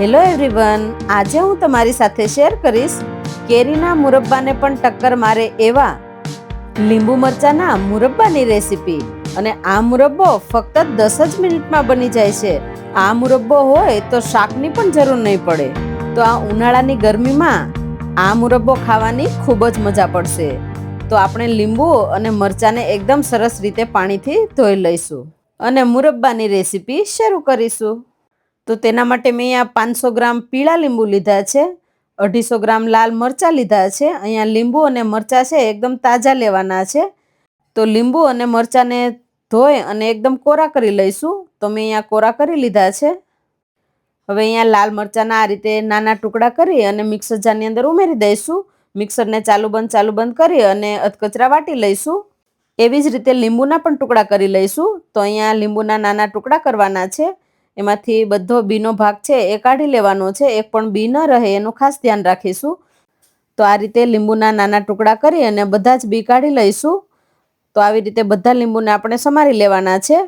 Hello everyone આજે હું તમારી સાથે શેર કરીશ કેરીના મુરબ્બાને પણ ટક્કર મારે એવા લીંબુ મરચાના મુરબ્બાની રેસીપી અને આ મુરબ્બો ફક્ત દસ જ મિનિટમાં બની જાય છે. આ મુરબ્બો હોય તો શાકની પણ જરૂર નહીં પડે. તો આ ઉનાળાની ગરમીમાં આ મુરબ્બો ખાવાની ખૂબ જ મજા પડશે. તો આપણે લીંબુ અને મરચાંને એકદમ સરસ રીતે પાણીથી ધોઈ લઈશું. અને મુરબ્બાની રેસીપી શરૂ કરીશું. તો તેના માટે મેં અહીંયા પાંચસો ગ્રામ પીળા લીંબુ લીધા છે, અઢીસો ગ્રામ લાલ મરચાં લીધા છે, અહીંયા લીંબુ અને મરચાં છે એકદમ તાજા લેવાના છે. તો લીંબુ અને મરચાંને ધોઈ અને એકદમ કોરા કરી લઈશું, તો મેં અહીંયા કોરા કરી લીધા છે. હવે અહીંયા લાલ મરચાંના આ રીતે નાના ટુકડા કરી અને મિક્સર જારની અંદર ઉમેરી દઈશું. મિક્સરને ચાલુ બંધ ચાલુ બંધ કરી અને અધકચરા વાટી લઈશું. એવી જ રીતે લીંબુના પણ ટુકડા કરી લઈશું. તો અહીંયા લીંબુના નાના ટુકડા કરવાના છે. એમાંથી બધો બીનો ભાગ છે એ કાઢી લેવાનો છે. એક પણ બી ન રહે એનું ખાસ ધ્યાન રાખીશું. તો આ રીતે લીંબુના નાના ટુકડા કરી અને બધા જ બી કાઢી લઈશું. તો આવી રીતે બધા લીંબુને આપણે સમારી લેવાના છે.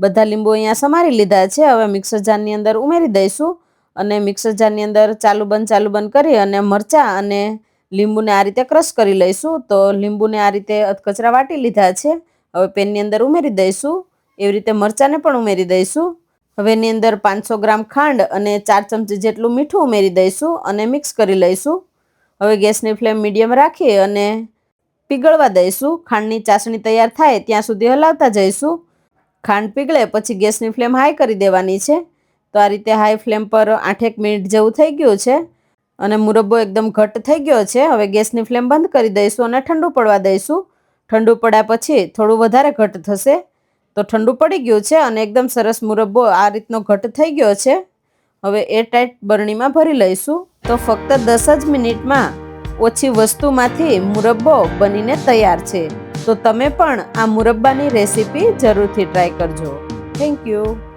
બધા લીંબુ અહીંયા સમારી લીધા છે. હવે મિક્સર જારની અંદર ઉમેરી દઈશું અને મિક્સર જારની અંદર ચાલુ બંધ ચાલુ બંધ કરી અને મરચાં અને લીંબુને આ રીતે ક્રશ કરી લઈશું. તો લીંબુને આ રીતે અધકચરા વાટી લીધા છે. હવે પેનની અંદર ઉમેરી દઈશું. એવી રીતે મરચાંને પણ ઉમેરી દઈશું. હવે એની અંદર પાંચસો ગ્રામ ખાંડ અને ચાર ચમચી જેટલું મીઠું ઉમેરી દઈશું અને મિક્સ કરી લઈશું. હવે ગેસની ફ્લેમ મીડિયમ રાખી અને પીગળવા દઈશું. ખાંડની ચાસણી તૈયાર થાય ત્યાં સુધી હલાવતા જઈશું. ખાંડ પીગળે પછી ગેસની ફ્લેમ હાઈ કરી દેવાની છે. તો આ રીતે હાઈ ફ્લેમ પર આઠેક મિનિટ જેવું થઈ ગયું છે અને મુરબ્બો એકદમ ઘટ્ટ થઈ ગયો છે. હવે ગેસની ફ્લેમ બંધ કરી દઈશું અને ઠંડુ પડવા દઈશું. ઠંડુ પડ્યા પછી થોડું વધારે ઘટ્ટ થશે. તો ઠંડુ પડી ગયું છે અને એકદમ સરસ મુરબ્બો આ રીતનો ઘટ થઈ ગયો છે. હવે એ ટાઈટ બરણીમાં ભરી લઈશું. તો ફક્ત દસ જ મિનિટમાં ઓછી વસ્તુમાંથી મુરબ્બો બનીને તૈયાર છે. તો તમે પણ આ મુરબ્બાની રેસીપી જરૂરથી ટ્રાય કરજો. Thank you.